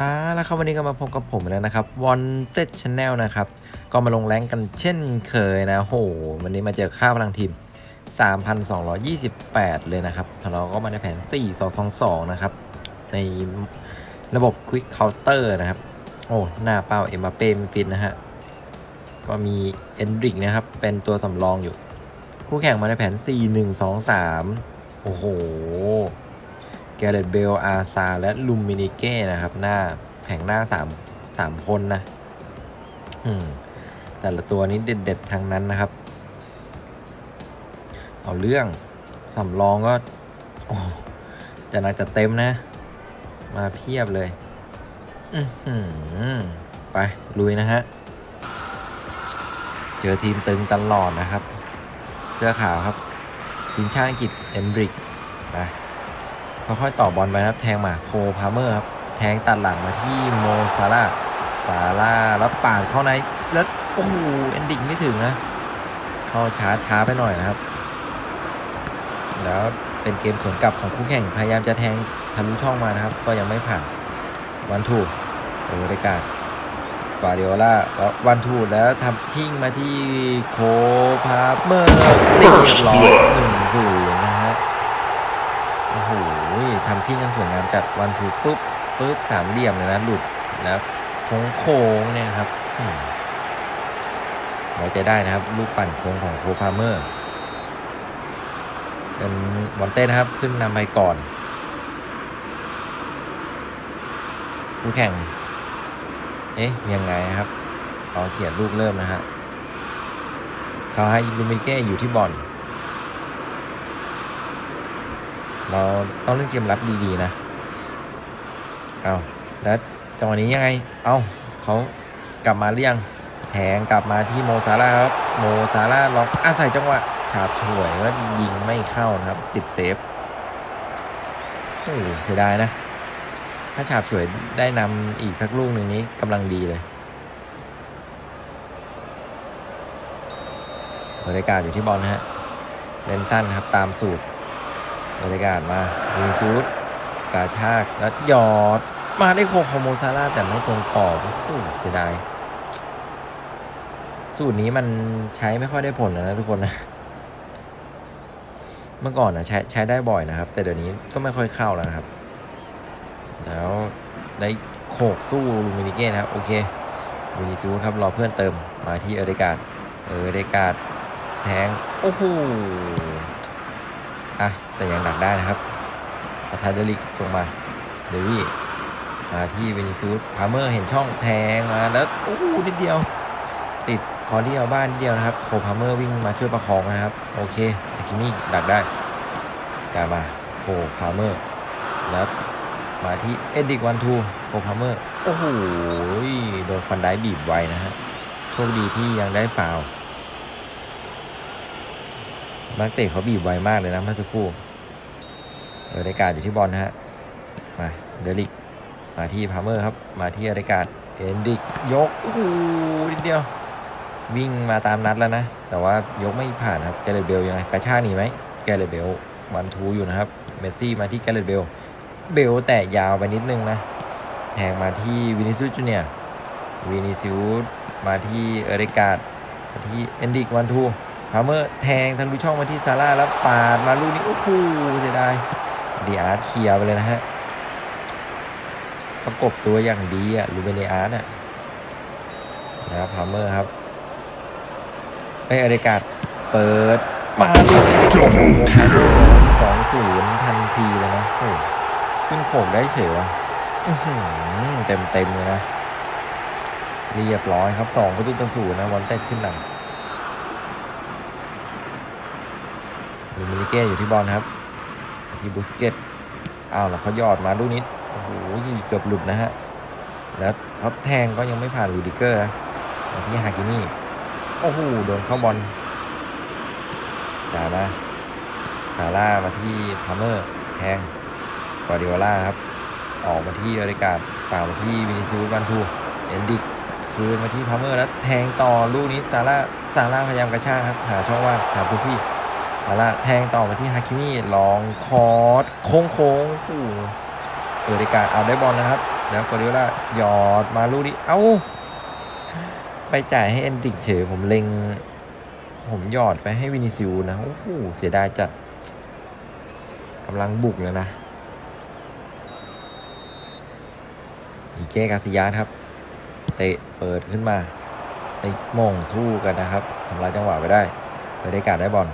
อ่าแล้วครับวันนี้ก็มาพบกับผมแล้วนะครับ Wanted Channel นะครับ ก็มาลงแรงกันเช่นเคยนะโหวันนี้มาเจอค่าพลังทีม 3,228 เลยนะครับเราก็มาในแผน 4-2-2-2 นะครับ ในระบบ Quick Counter นะครับ โอ้หน้าเป้าเอ็มบาเป้มฟินนะฮะ ก็มีเอนดริกนะครับ เป็นตัวสำรองอยู่ คู่แข่งมาในแผน 4-1-2-3 โอ้โห แกเรตเบล อาซา และลูมินิเก้นะครับ หน้าแผงหน้า3 3คนนะแต่ละตัวนี้เด็ดๆทั้งนั้นนะครับ เอาเรื่องสำรองก็จะนักจะเต็มนะ มาเพียบเลยไป ลุยนะฮะ เจอทีมตึงตลอดนะครับ เสื้อขาวครับ ทีมชาติอังกฤษเอนบริกนะ ค่อยๆต่อบอลไปนะครับ แทงมาโคพาเมอร์ครับ แทงตัดหลังมาที่โมซาร่าซาร่าแล้วปาดเข้าใน แล้วโอ้โหเอนดิกไม่ถึงนะ เข้าช้าช้าไปหน่อยนะครับ แล้วเป็นเกมสวนกลับของคู่แข่งพยายามจะแทงทะลุช่องมานะครับ ก็ยังไม่ผ่านวันถูกโอ้ได้การกวาเดียล่าแล้ววันถูแล้วทำชิ่งมาที่โคพาเมอร์เรียบร้อยหนึ่งศูนย์นะฮะโอ้โห ทำชิ่กันสวยงามจัดวันถูปุ๊บปุ๊บสามเหลี่ยมเลยนะหลุดแล้วโค้งโค้งเนี่ยครับไว้ใจได้นะครับ ลูกปั่นโค้งของโคพาเมอร์ เป็นวอนเต้นะครับ ขึ้นนำไปก่อนคู่แข่ง เอ๊ะ ยังไงครับเอาเขียนลูกเริ่มนะฮะเขาให้ลูมิเก้อยู่ที่บอล เราต้องเล่นเกมรับดีๆนะ เอาแล้วจังหวะนี้ยังไง เอาเขากลับมาเรียง แทงกลับมาที่โมซาร่าครับ โมซาร่าล็อกอาศัยจังหวะฉาบฉวยก็ยิงไม่เข้านะครับ ติดเซฟโอ้โหเสียดายนะ ถ้าฉาบฉวยได้นำอีกสักลูกหนึ่งนี้กำลังดีเลยบรรยากาศอยู่ที่บอลนะฮะเล่นสั้นครับตามสูตร บรรยากาศมามีซูดกาชากแล้วหยอด มาได้โคโคโมซาร่าแต่ไม่ตรงกรอบโอ้โหเสียดาย สูตรนี้มันใช้ไม่ค่อยได้ผลแล้วนะทุกคนนะ เมื่อก่อนนะใช้ใช้ได้บ่อยนะครับ แต่เดี๋ยวนี้ก็ไม่ค่อยเข้าแล้วนะครับ แล้วได้โขกสู้ลูมินิเก้นะครับ โอเควินิซูสครับรอเพื่อนเติมมาที่เอเดการ์ดเอเดการ์ดแทง โอ้โห อะ แต่ยังดักได้นะครับประธานเดลิกส่งมาเดวี่มาที่เวนิซูสพาเมอร์เห็นช่องแทงมาแล้วโอ้โหนิดเดียว ติดคอที่เอาบ้านเดียวนะครับโคพาเมอร์วิ่งมาช่วยประคองนะครับ โอเคอาคิมี่ดักได้กามาโคพาเมอร์แล้วมาที่เอ็ดดิกวันทูโคพาเมอร์โอ้โหโดนฟันได้บีบไว้นะฮะโชคดีที่ยังได้ฟาว นักเตะเขาบีบไวมากเลยนะเมื่อสักครู่เอรายกาอยู่ที่บอลนะฮะ มาเดลิก มาที่พาเมอร์ครับ มาที่เอรายกาเอนดิกยก โอ้โหนิดเดียว วิ่งมาตามนัดแล้วนะ แต่ว่ายกไม่ผ่านครับ แกเรตเบลยังไงกระชากหนีไหม แกเรตเบลวันทูอยู่นะครับ เมสซี่มาที่แกเรตเบล เบลแตะยาวไปนิดนึงนะ แทงมาที่วินิซิอุสจูเนียวินิซิอุสมาที่เอริกาดมาที่เอนดิกวันทู พาเมอร์แทงทะลุช่องมาที่ซาร่าแล้วปาดมาลูกนี้โอ้โหเสียดายดีอาร์ตเคลียร์ไปเลยนะฮะประกบตัวอย่างดีอะลูเบเนอาร์ตอะนะครับพาเมอร์ครับไออริกาดเปิดมาลูกนี้ได้โขกสองศูนย์ทันทีเลยนะโอ้ขึ้นโขกได้เฉยวะเต็มเต็มเลยนะเรียบร้อยครับสองประตูต่อศูนย์นะวอลเต็ดขึ้นนำ ลูมินิเก้อยู่ที่บอลครับที่บุสเกตอ้าวแล้วเขายอดมาลูกนี้โอ้โหเกือบหลุดนะฮะแล้วเขาแทงก็ยังไม่ผ่านลูดิเกอร์นะมาที่ฮาคิมี่โอ้โหโดนเข้าบอลจ่ายมาซาร่ามาที่พาเมอร์แทงกอดิโอล่าครับ ออกมาที่บริการฝามาที่วินิซิอุสวันทูเอนดิกคืนมาที่พาเมอร์แล้วแทงต่อลูกนี้ซาร่าซาร่าพยายามกระชากครับหาช่องว่างหาพื้นที่ ซาร่าแทงต่อมาที่ฮาคิมี่ลองคอร์สโค้งโค้งๆโอ้โหบริกาเอาได้บอลนะครับ แล้วกอริโอลาหยอดมาลูกนี้เอ้า ไปจ่ายให้เอนดริกเฉยผมเล็ง ผมหยอดไปให้วินิซิวนะ โอ้โห เสียดายจัดกำลังบุกเลยนะ อีเก้กาซิยาครับ เตะเปิดขึ้นมาติดโมงสู้กันนะครับทำลายจังหวะไปได้เปิดได้การได้บอล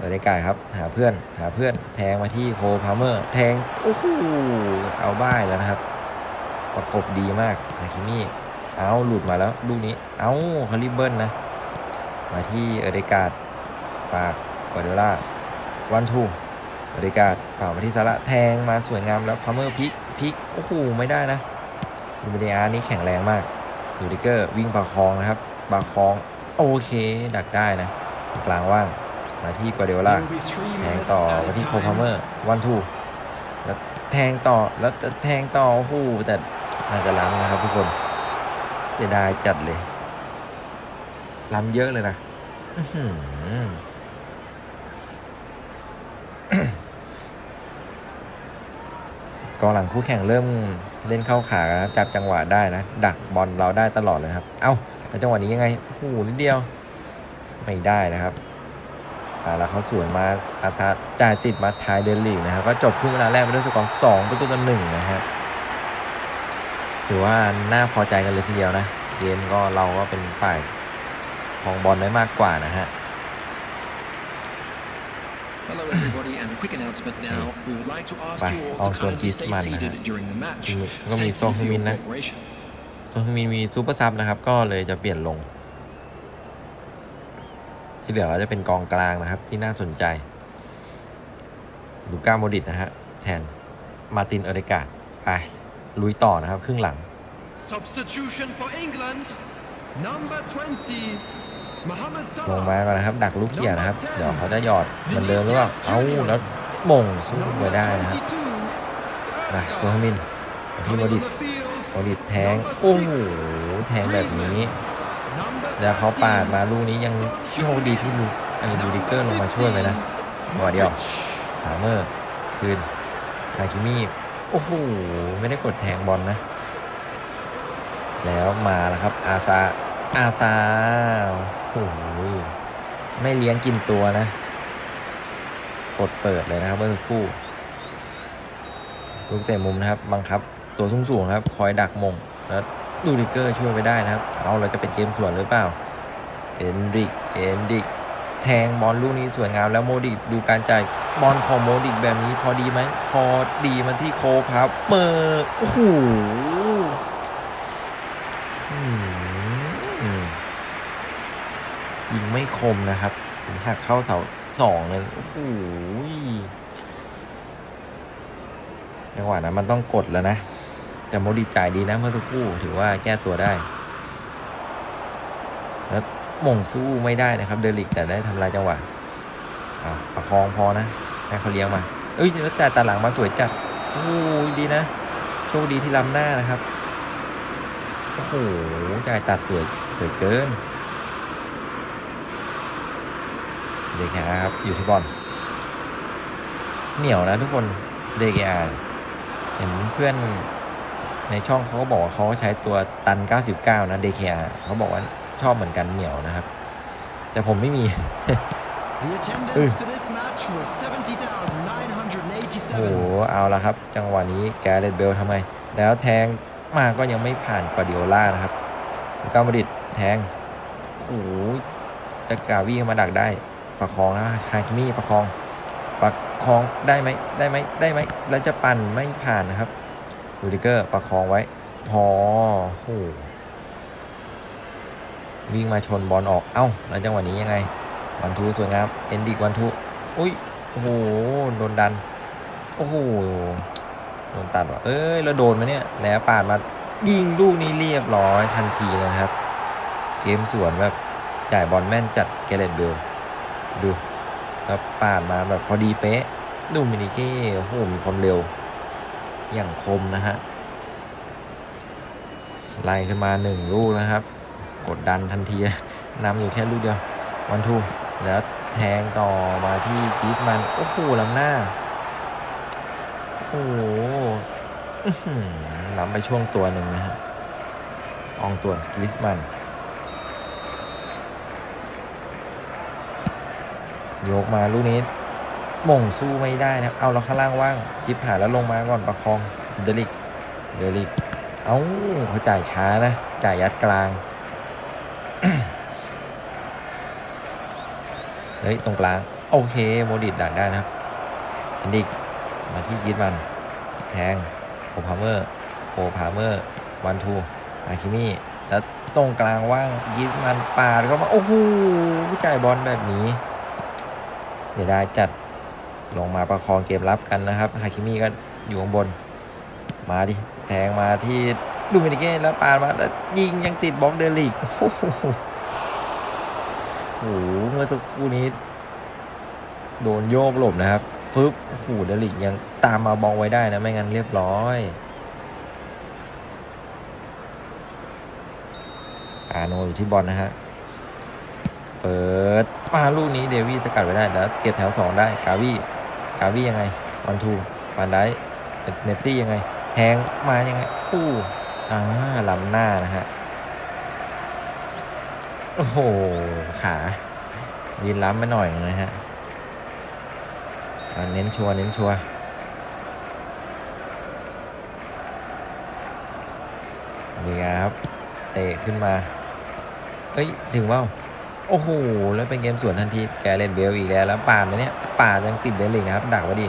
เปิดได้การครับ หาเพื่อนหาเพื่อนแทงมาที่โคพาเมอร์ แทง โอ้โหเอาบ้ายแล้วนะครับ ประกบดีมากทาคิมิเอาหลุดมาแล้วลูกนี้ เอาคาริเบิลนะ มาที่เอเดการ์ดฝากกอเดล่าวันทูเอเดการ์ดฝากมาที่ซาระแทงมาสวยงามแล้วพาเมอร์พิกพิกโอ้โหไม่ได้นะดูเมเดียนี่แข็งแรงมากยูริเกอร์วิ่งประคองนะครับประคองโอเคดักได้นะกลางว่าง มาที่กอเดล่าแทงต่อมาที่โคพาเมอร์วันทูแล้วแทงต่อแล้วแทงต่อโอ้โหแต่น่าจะล้ำนะครับทุกคนเสียดายจัดเลยล้ำเยอะเลยนะกองหลังคู่แข่งเริ่มเล่นเข้าขาจับจังหวะได้นะ ดักบอลเราได้ตลอดเลยครับ เอ้าแล้วจังหวะนี้ยังไงโอ้โหนิดเดียว ไม่ได้นะครับ แล้วเขาสวนมาอาซาจ่ายติดมาท้ายเดนลีกนะครับก็จบครึ่งเวลาแรกไปด้วยสกอร์สองประตูต่อหนึ่งนะครับถือว่าน่าพอใจกันเลยทีเดียวนะเกมก็เราก็เป็นฝ่ายของบอลได้มากกว่านะฮะ Hello everybody and a quick announcement now. We would like to ask ไป you เอา all to ตัว kindly กิส stay มันนะฮะ seated during the match. ก็มี Thank ซอง you ฮึ for มิ your นนะ cooperation. โซฮึมินมีซูเปอร์ซับนะครับก็เลยจะเปลี่ยนลง ที่เหลือก็จะเป็นกองกลางนะครับที่น่าสนใจลูก้าโมดิตนะฮะแทนมาตินเอเดกาไปลุยต่อนะครับ ครึ่งหลัง Substitution for England, number 20, Mohamed ลง Salah. มาก่อนนะครับ ดักลูกเขียนะครับ เดี๋ยวเขาจะหยอดเหมือนเดิมหรือเปล่าเอ้าแล้วหม่งสู้ไป Number ได้นะครับ 22, นะโซฮึมินมาที่ Coming โม on ดิต the field, โมดิตแทงโอ้โหแทงแบบนี้ number แล้วเขาปาดมาลูกนี้ยังโชคดีที่ลูไอ้ลูดิเกอร์ลงมาช่วยไปนะจังหวเดียวฮาเมอร์คืนฮาคิมิโอ้โหไม่ได้กดแทงบอลนะ แล้วมาแล้วครับ อาซาอาซาโอ้โหไม่เลี้ยงกินตัวนะ กดเปิดเลยนะครับเมื่อสักครู่ลูกเตะมุมนะครับ บังคับ ตัวสูงสูงๆครับ คอยดักมงแล้ว ดูดิเกอร์ช่วยไปได้นะครับ เอาเราจะเป็นเกมสวนหรือเปล่าเอนริกเอนริกแทงบอลลูกนี้สวยงามแล้วโมดิกดูการจ่ายบอลของโมดิกแบบนี้พอดีไหมพอดีมาที่โคพับเปิดโอ้โหยิงไม่คมนะครับหักเข้าเสาสองเลยโอ้โหจังหวะนั้นมันต้องกดแล้วนะ แต่โมดิจ่ายดีนะเมื่อสักครู่ถือว่าแก้ตัวได้ แล้วม่งสู้ไม่ได้นะครับ เดลิกแต่ได้ทำลายจังหวะอ้าประคองพอนะให้เขาเลี้ยงมาเอ้ยแล้วแต่ตาหลังมาสวยจัดโอ้ยดีนะโชคดีที่ล้ำหน้านะครับโอ้โหจ่ายตัดสวยสวยเกินเดกอาครับอยู่ที่บอลเหนียวนะทุกคนเดกอาเห็นเพื่อน ในช่องเขาก็บอกว่าเขาใช้ตัวตัน 99 นะ DKR เขาบอกว่าชอบเหมือนกันเหนียวนะครับ แต่ผมไม่มี The attendance for this match was โอ้โห 70,987. เอาละครับ จังหวะนี้แกเรตเบลทำไม แล้วแทงมาก็ยังไม่ผ่านกวาดิโอล่านะครับลูก้ามาดริดแทงโอ้โหจะกาวี่มาดักได้ ประคองนะคาคิมี่ประคอง ประคองได้ไหมได้ไหมได้ไหมแล้วจะปั่นไม่ผ่านนะครับ ลูดิเกอร์ประคองไว้ พอโหวิ่งมาชนบอลออก เอ้า แล้วจังหวะนี้ยังไง วันทูสวยงาม เอนดิกวันทู อุ้ย โอ้โห โดนดัน โอ้โห โดนตัดว่ะ เอ้ย แล้วโดนไหมเนี่ย แล้วปาดมา ยิงลูกนี้เรียบร้อยทันทีเลยนะครับ เกมสวนแบบจ่ายบอลแม่นจัดเกเรตเบล ดูแล้วปาดมาแบบพอดีเป๊ะ ดูมินิเก้ โอ้โห มีความเร็ว อย่างคมนะฮะไล่ขึ้นมาหนึ่งลูกนะครับ กดดันทันทีนำอยู่แค่ลูกเดียววันทูแล้วแทงต่อมาที่กีสมัน โอ้โหล้ำหน้า โอ้โหอื้อหือล้ำไปช่วงตัวหนึ่งนะฮะอองตัวกริสมัน ยกมาลูกนี้ ม่งสู้ไม่ได้นะ เอาแล้วข้างล่างว่าง จิบหาแล้วลงมาก่อนประคอง เดลิก เดลิก เอาเขาจ่ายช้านะ จ่ายยัดกลาง เฮ้ย ตรงกลาง โอเค โมดิดดักได้นะครับเฮนดิก มาที่ยิดมัน แทง โคพาเมอร์ โคพาเมอร์ วันทู อาคิมี่ แล้วตรงกลางว่าง ยิดมันปาดเข้ามา โอ้โห จ่ายบอลแบบนี้เดี๋ยวได้จัด ลงมาประคองเกมรับกันนะครับฮาคิมิก็อยู่ข้างบน มาดิ แทงมาที่ดูมินิเก้แล้วปาดมาแล้วยิงยังติดบล็อกเดลิกโอ้โหโอ้โหเมื่อสักครู่นี้ โดนโยกหลบนะครับปึ๊บโอ้โหเดลิกยังตามมาบองไว้ได้นะ ไม่งั้นเรียบร้อยอาโนอยู่ที่บอลนะฮะ เปิดมาลูกนี้เดวี่สกัดไว้ได้แล้วเก็บแถวสองได้ กาวี่ กาวี่ยังไงวันทูฟันได้เมสซี่ยังไง แทงมายังไงอู้อ่าล้ำหน้านะฮะโอ้โหขายืนล้ำไปหน่อยนะฮะเน้นชัวร์เน้นชัวร์นี่ครับเตะขึ้นมาเอ้ย ถึงว่า โอ้โห แล้วเป็นเกมสวนทันที แกเล่นเบลอีกแล้ว แล้วป่านไหมเนี่ยป่ายังติดเดลิกนะครับ ดักไว้ดิ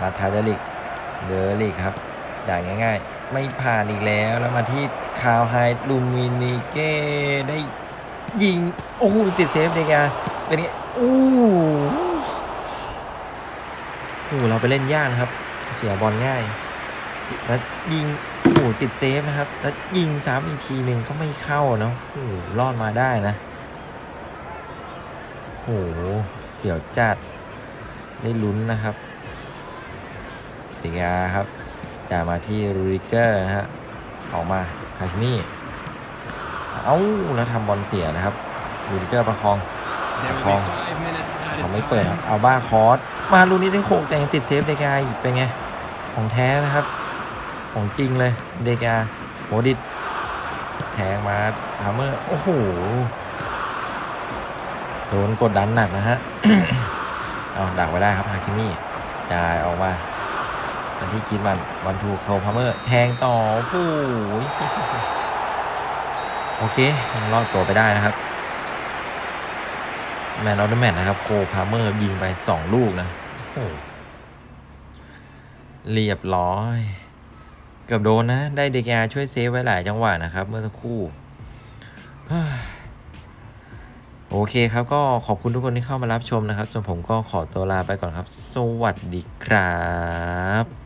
มาทาเดลิก เดลิกครับด่ายง่าย ๆ ไม่ผ่านอีกแล้ว แล้วมาที่คาวไฮลูมินิเก้ได้ยิง โอ้โห ติดเซฟเดกเป็นไงโอ้โหโอ้โหเราไปเล่นยากนะครับ เสียบอลง่าย แล้วยิงโอ้โหติดเซฟนะครับ แล้วยิงซ้ำอีกทีหนึ่งก็ไม่เข้าเนาะโอ้โหรอดมาได้นะ โอ้โห เสียวจัดได้ลุ้นนะครับเสียครับจ่ามาที่รูริเกอร์นะฮะออกมาฮาชิมี่เอ้าแล้วทำบอลเสียนะครับรูริเกอร์ประคอง There will be Không. five minutes เขาไม่เปิดเอาบ้าคอร์สมาลูนี้ได้โขกแต่ยังติดเซฟเดกาอีกเป็นไง ของแท้นะครับ ของจริงเลยเดกาโหดิดแทงมาพาเมอร์โอ้โห โดนกดดันหนักนะฮะเอาดักไว้ได้ครับฮาคิมี่จ่ายออกมาอันที่กินมันวันทูเขาพาเมอร์แทงต่อโอ้โหโอเคยังรอดตัวไปได้นะครับแมนออเดอร์แมนนะครับ โคพาเมอร์ยิงไปสองลูกนะโอ้โหเรียบร้อยเกือบโดนนะ ได้เดกาช่วยเซฟไว้หลายจังหวะนะครับ เมื่อสักครู่ โอเคครับก็ขอบคุณทุกคนที่เข้ามารับชมนะครับ ส่วนผมก็ขอตัวลาไปก่อนครับ สวัสดีครับ